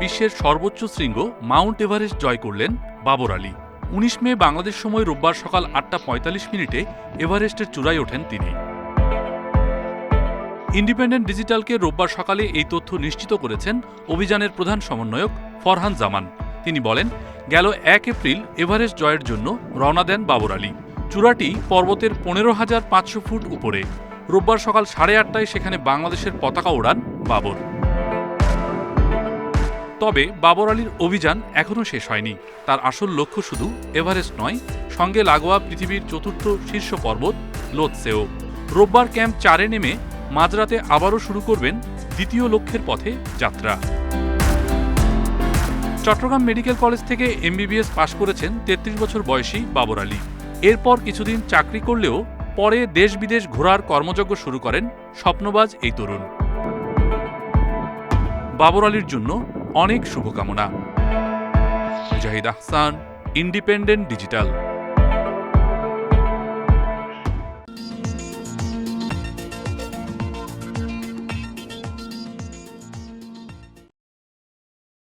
বিশ্বের সর্বোচ্চ শৃঙ্গ মাউন্ট এভারেস্ট জয় করলেন বাবর আলী। উনিশ মে বাংলাদেশ সময় রোববার সকাল আটটা পঁয়তাল্লিশ মিনিটে এভারেস্টের চূড়ায় ওঠেন তিনি। ইন্ডিপেন্ডেন্ট ডিজিটালকে রোববার সকালে এই তথ্য নিশ্চিত করেছেন অভিযানের প্রধান সমন্বয়ক ফরহান জামান। তিনি বলেন, গেল এক এপ্রিল এভারেস্ট জয়ের জন্য রওনা দেন বাবর আলী। চূড়াটি পর্বতের পনেরো হাজার পাঁচশো ফুট উপরে। রোববার সকাল সাড়ে আটটায় সেখানে বাংলাদেশের পতাকা ওড়ান বাবর। তবে বাবর আলীর অভিযান এখনও শেষ হয়নি। তার আসল লক্ষ্য শুধু এভারেস্ট নয়, সঙ্গে লাগোয়া পৃথিবীর চতুর্থ শীর্ষ পর্বত লোৎসেও। রোববার ক্যাম্প চারে নেমে মাঝরাতে আবারও শুরু করবেন দ্বিতীয় লক্ষ্যের পথে যাত্রা। চট্টগ্রাম মেডিকেল কলেজ থেকে এমবিবিএস পাশ করেছেন তেত্রিশ বছর বয়সী বাবর আলী। এরপর কিছুদিন চাকরি করলেও পরে দেশ বিদেশ ঘোরার কর্মযজ্ঞ শুরু করেন স্বপ্নবাজ এই তরুণ। বাবর আলীর জন্য অনেক শুভকামনা। Zahid Ahsan independent digital